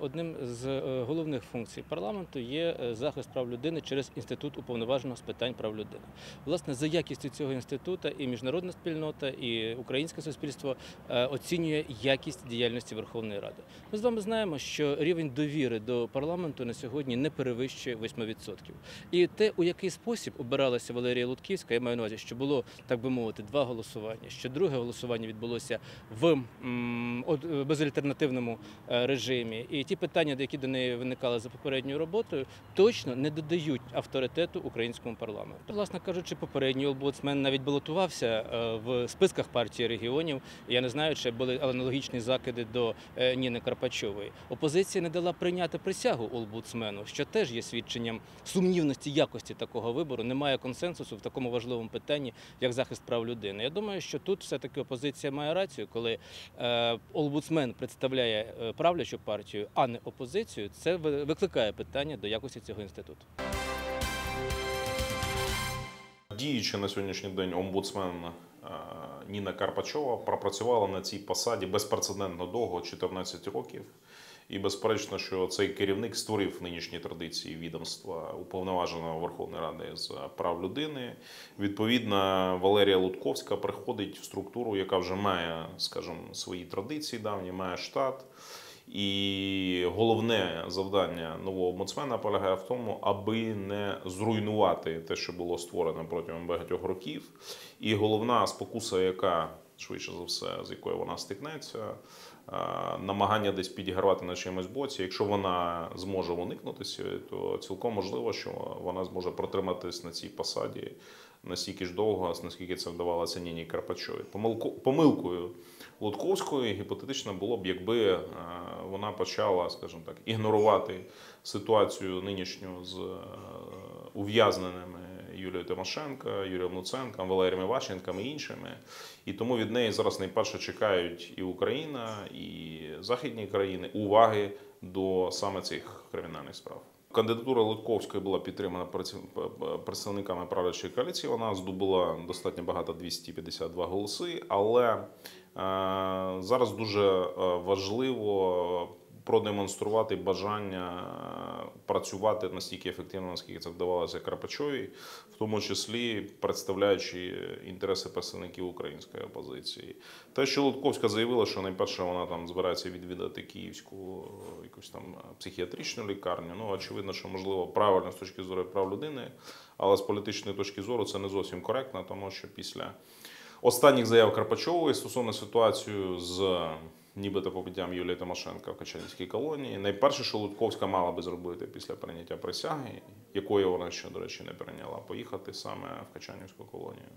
Одним з е, головних функцій парламенту є е, захист прав людини через інститут уповноваженого з питань прав людини. Власне, за якістю цього інституту і міжнародна спільнота, і українське суспільство е, оцінює якість діяльності Верховної Ради. Ми з вами знаємо, що рівень довіри до парламенту на сьогодні не перевищує 8%. І те, у який спосіб обиралася Валерія Лутківська, я маю на увазі, що було так би мовити два голосування. Що друге голосування відбулося в безальтернативному режимі. І ті питання, які до неї виникали за попередньою роботою, точно не додають авторитету українському парламенту. Власне кажучи, попередній омбудсмен навіть балотувався е, в списках партії регіонів. Я не знаю, чи були аналогічні закиди до е, Ніни Карпачової. Опозиція не дала прийняти присягу омбудсмену, що теж є свідченням сумнівності якості такого вибору. Немає консенсусу в такому важливому питанні, як захист прав людини. Я думаю, що тут все-таки опозиція має рацію, коли е, омбудсмен представляє правлячу партію, а не опозицію. Це викликає питання до якості цього інституту. Діюча на сьогоднішній день омбудсмен е, Ніна Карпачова пропрацювала на цій посаді безпрецедентно довго 14 років. І безперечно, що цей керівник створив нинішні традиції відомства уповноваженого Верховної Ради з прав людини. Відповідно, Валерія Лутковська приходить в структуру, яка вже має, скажімо, свої традиції давні, має штат. І головне завдання нового омбудсмена полягає в тому, аби не зруйнувати те, що було створено протягом багатьох років. І головна спокуса, яка швидше за все, з якою вона стикнеться, е, намагання десь підігравати на чимось боці. Якщо вона зможе уникнути цього, то цілком можливо, що вона зможе протриматись на цій посаді настільки ж довго, наскільки це вдавалося Ніні Карпачові. Помилку, помилкою Лутковської гіпотетично було б, якби е, вона почала, скажімо так, ігнорувати ситуацію нинішню з е, ув'язненими Юлією Тимошенко, Юрієм Луценком, Валерієм Іващенком і іншими. І тому від неї зараз найперше чекають і Україна, і західні країни уваги до саме цих кримінальних справ. Кандидатура Литковської була підтримана представниками правлячої коаліції. Вона здобула достатньо багато 252 голоси, але е, зараз дуже е, важливо продемонструвати бажання е, працювати настільки ефективно, наскільки це вдавалося Карпачовій, в тому числі представляючи інтереси представників української опозиції. Те, що Лутковська заявила, що найперше вона там збирається відвідати київську е, якусь там психіатричну лікарню. Ну очевидно, що можливо правильно з точки зору прав людини, але з політичної точки зору це не зовсім коректно, тому що після останніх заяв Карпачової стосовно ситуації з нібито побиттям Юлії Тимошенка в Качанівській колонії. Найперше, що Лутковська мала би зробити після прийняття присяги, якої вона ще, до речі, не прийняла, поїхати саме в Качанівську колонію.